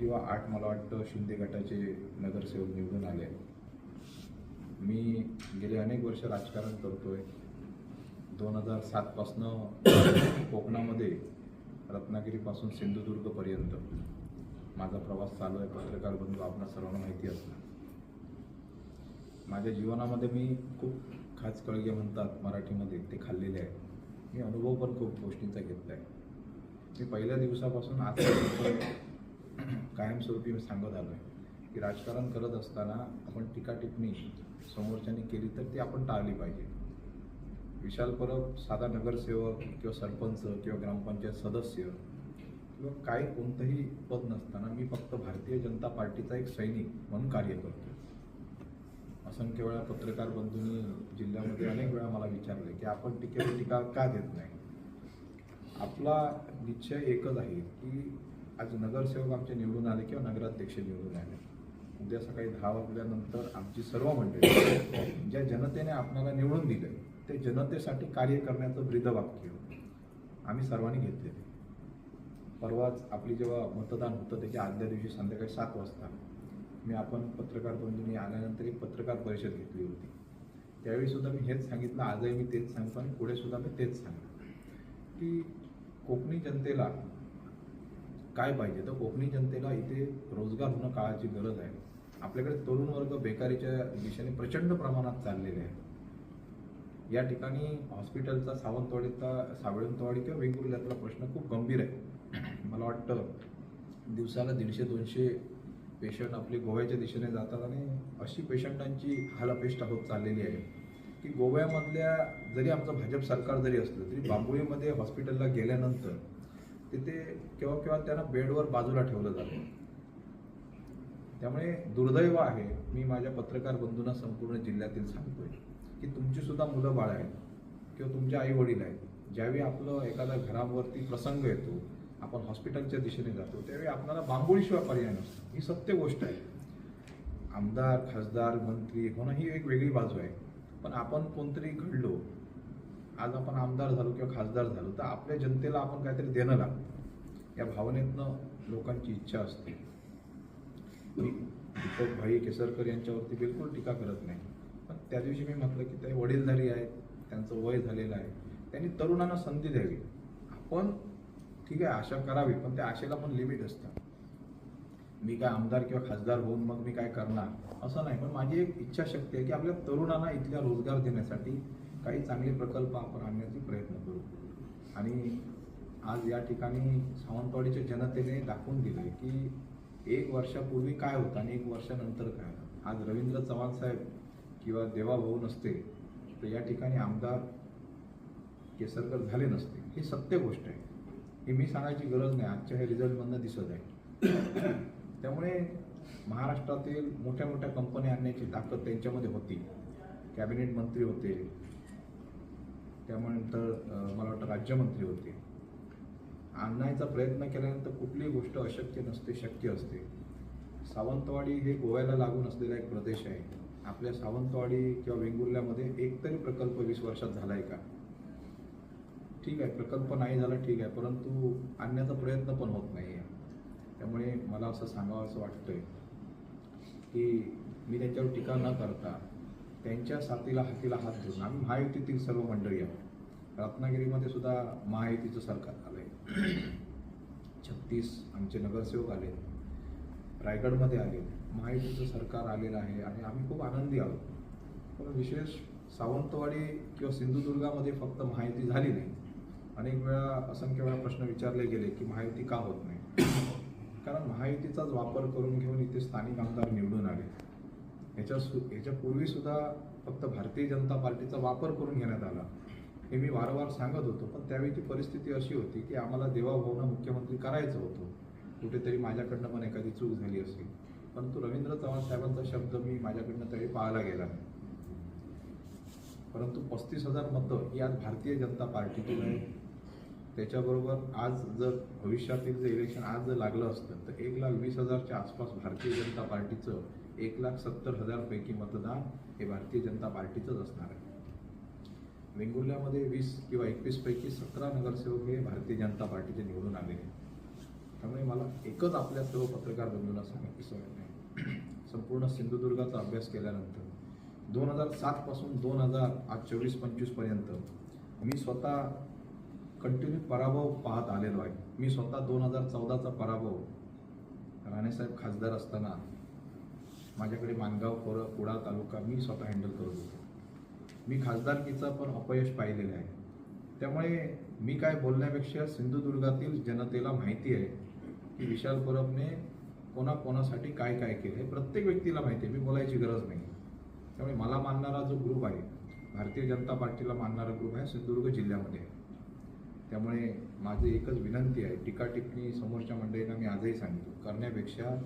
किंवा आठ मला वाटतं शिंदे गटाचे नगरसेवक निवडून आले मी गेले अनेक वर्ष राजकारण करतोय. दोन हजार सातपासनं कोकणामध्ये रत्नागिरीपासून सिंधुदुर्गपर्यंत माझा प्रवास चालू आहे. पत्रकार बंधू आपणा सर्वांना माहिती असणार. माझ्या जीवनामध्ये मी खूप खास कळगे म्हणतात मराठीमध्ये ते खाल्लेले आहे मी अनुभव पण खूप गोष्टींचा घेतला आहे मी पहिल्या दिवसापासून आज कायमस्वरूपी मी सांगत आलो आहे की राजकारण करत असताना आपण टीका टिप्पणी समोरच्याने केली तर ती आपण टाळली पाहिजे. विशाल परब साधा नगरसेवक किंवा सरपंच किंवा ग्रामपंचायत सदस्य किंवा काही कोणतंही पद नसताना मी फक्त भारतीय जनता पार्टीचा एक सैनिक म्हणून कार्य करतो असंख्य वेळा पत्रकार बंधूंनी जिल्ह्यामध्ये अनेक वेळा मला विचारले की आपण टीकेवर टीका का देत नाही? आपला निश्चय एकच आहे की आज नगरसेवक आमचे निवडून आले किंवा नगराध्यक्ष निवडून आले. उद्या सकाळी दहा वाजल्यानंतर आमची सर्व मंडळी ज्या जनतेने आपल्याला निवडून दिले ते जनतेसाठी कार्य करण्याचं ब्रीदवाक्य आम्ही सर्वांनी घेतलेले परवाच आपली जेव्हा मतदान होतं त्याच्या आदल्या दिवशी संध्याकाळी सात वाजता मी आपण पत्रकार बंधूंनी आल्यानंतर एक पत्रकार परिषद घेतली होती. त्यावेळी सुद्धा मी हेच सांगितलं आजही मी तेच सांगतो आणि पुढे सुद्धा मी तेच सांगतो. की कोकणी जनतेला काय पाहिजे? तर कोकणी जनतेला इथे रोजगार होणं काळाची गरज आहे. आपल्याकडे तरुण वर्ग बेकारीच्या दिशेने प्रचंड प्रमाणात चाललेले आहे या ठिकाणी हॉस्पिटलचा सावंतवाडीचा सावळंतवाडी किंवा वेंगुर्ल्यातला प्रश्न खूप गंभीर आहे. मला वाटतं दिवसाला दीडशे दोनशे पेशंट आपले गोव्याच्या दिशेने जातात आणि अशी पेशंटांची हालअपेष्टा होत चाललेली आहे की गोव्यामधल्या जरी आमचं भाजप सरकार जरी असलं तरी बांबोळीमध्ये हॉस्पिटलला गेल्यानंतर तिथे केव्हा केव्हा त्यांना बेडवर बाजूला ठेवलं जातं. त्यामुळे दुर्दैव आहे मी माझ्या पत्रकार बंधूंना संपूर्ण जिल्ह्यातील सांगतोय की तुमची सुद्धा मुलं बाळ आहेत किंवा तुमचे आई वडील आहेत. ज्यावेळी आपलं एखादा घरावरती प्रसंग येतो आपण हॉस्पिटलच्या दिशेने जातो त्यावेळी आपल्याला बांबोळीशिवाय पर्याय नसतो. ही सत्य गोष्ट आहे. आमदार खासदार मंत्री होणं ही एक वेगळी बाजू आहे. पण आपण कोणतरी घडलो आज आपण आमदार झालो किंवा खासदार झालो तर आपल्या जनतेला आपण काहीतरी देणं लागतं. या भावनेतनं लोकांची इच्छा असते. मी दीपक भाई केसरकर यांच्यावरती बिलकुल टीका करत नाही. पण त्या दिवशी मी म्हटलं की ते वडीलधारी आहेत त्यांचं वय झालेलं आहे. त्यांनी तरुणांना संधी द्यावी. आपण ठीक आहे आशा करावी पण त्या आशेला पण लिमिट असतं. मी काय आमदार किंवा खासदार होऊन मग मी काय करणार? असं नाही. पण माझी एक इच्छाशक्ती आहे की आपल्या तरुणांना इथल्या रोजगार देण्यासाठी काही चांगले प्रकल्प आपण आणण्याचा प्रयत्न करू. आणि आज या ठिकाणी सावंतवाडीच्या जनतेने दाखवून दिलं की एक वर्षापूर्वी काय होतं आणि एक वर्षानंतर काय होतं. आज रवींद्र चव्हाण साहेब किंवा देवाभाऊ नसते तर या ठिकाणी आमदार केसरकर झाले नसते. ही सत्य गोष्ट आहे. ही मी सांगायची गरज नाही. आजच्या हे रिझल्टमधनं दिसत आहे. त्यामुळे महाराष्ट्रातील मोठ्या मोठ्या कंपन्या आणण्याची ताकद त्यांच्यामध्ये होती. कॅबिनेट मंत्री होते. त्यानंतर मला वाटतं राज्यमंत्री होते. आणण्याचा प्रयत्न केल्यानंतर कुठलीही गोष्ट अशक्य नसते शक्य असते. सावंतवाडी हे गोव्याला लागून असलेला एक प्रदेश आहे. आपल्या सावंतवाडी किंवा वेंगुर्ल्यामध्ये एकतरी प्रकल्प वीस वर्षात झाला आहे का? ठीक आहे प्रकल्प नाही झाला ठीक आहे परंतु आणण्याचा प्रयत्न पण होत नाही आहे त्यामुळे मला असं सांगावं असं वाटतं आहे की मी त्यांच्यावर टीका न करता त्यांच्या साथीला हातीला हात धरून आम्ही महायुतीतील सर्व मंडळी आहोत. रत्नागिरीमध्ये सुद्धा महायुतीचं सरकार आलं आहे छत्तीस आमचे नगरसेवक आले. रायगडमध्ये आले. महायुतीचं सरकार आलेलं आहे आणि आम्ही खूप आनंदी आहोत. पण विशेष सावंतवाडी किंवा सिंधुदुर्गामध्ये फक्त माहिती झाली नाही. अनेक वेळा असंख्य वेळा प्रश्न विचारले गेले की महायुती का होत नाही? कारण महायुतीचाच वापर करून घेऊन इथे स्थानिक आमदार निवडून आले. ह्याच्या सु ह्याच्यापूर्वी सुद्धा फक्त भारतीय जनता पार्टीचा वापर करून घेण्यात आला. हे मी वारंवार सांगत होतो पण त्यावेळीची परिस्थिती अशी होती की आम्हाला देवाभाऊना मुख्यमंत्री करायचं होतं. कुठेतरी माझ्याकडनं पण एखादी चूक झाली असेल. परंतु रवींद्र चव्हाण साहेबांचा शब्द मी माझ्याकडनं त्यावेळी पाहायला गेला. परंतु पस्तीस हजार मतं ही आज भारतीय जनता पार्टीची आहे त्याच्याबरोबर आज जर भविष्यातील जे इलेक्शन आज जर लागलं असतं तर एक लाख वीस हजारच्या आसपास भारतीय जनता पार्टीचं एक लाख सत्तर हजारपैकी मतदान हे भारतीय जनता पार्टीचंच असणार आहे वेंगुर्ल्यामध्ये वीस किंवा एकवीसपैकी सतरा नगरसेवक हे भारतीय जनता पार्टीचे निवडून आलेले आहेत. त्यामुळे मला एकच आपल्या सर्व पत्रकार बंधूंना सांगायचं संपूर्ण सिंधुदुर्गाचा अभ्यास केल्यानंतर दोन हजार सातपासून दोन हजार आज चोवीस पंचवीसपर्यंत मी स्वतः कंटिन्यू पराभव पाहत आलेलो आहे. मी स्वतः दोन हजार चौदाचा पराभव राणेसाहेब खासदार असताना माझ्याकडे मानगाव खोरं कुडा तालुका मी स्वतः हँडल करत होतो. मी खासदारकीचा पण अपयश पाहिलेलं आहे. त्यामुळे मी काय बोलण्यापेक्षा सिंधुदुर्गातील जनतेला माहिती आहे की विशाल परबने कोणाकोणासाठी काय काय केलं हे प्रत्येक व्यक्तीला माहिती आहे. मी बोलायची गरज नाही. त्यामुळे मला मानणारा जो ग्रुप आहे भारतीय जनता पार्टीला मानणारा ग्रुप आहे सिंधुदुर्ग जिल्ह्यामध्ये. आहे त्यामुळे माझी एकच विनंती आहे टीका टिप्पणी समोरच्या मंडळींना मी आजही सांगितलं करण्यापेक्षा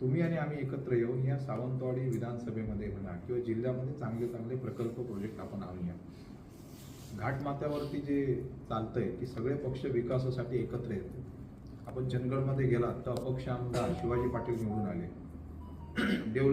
तुम्ही आणि आम्ही एकत्र येऊन या सावंतवाडी विधानसभेमध्ये म्हणा किंवा जिल्ह्यामध्ये चांगले चांगले प्रकल्प प्रोजेक्ट आपण आणूया. घाटमाथ्यावरती जे चालतंय की सगळे पक्ष विकासासाठी एकत्र येते आपण चंदगडमध्ये गेलात तर अपक्ष आमदार शिवाजी पाटील निवडून आले. डेव्हलप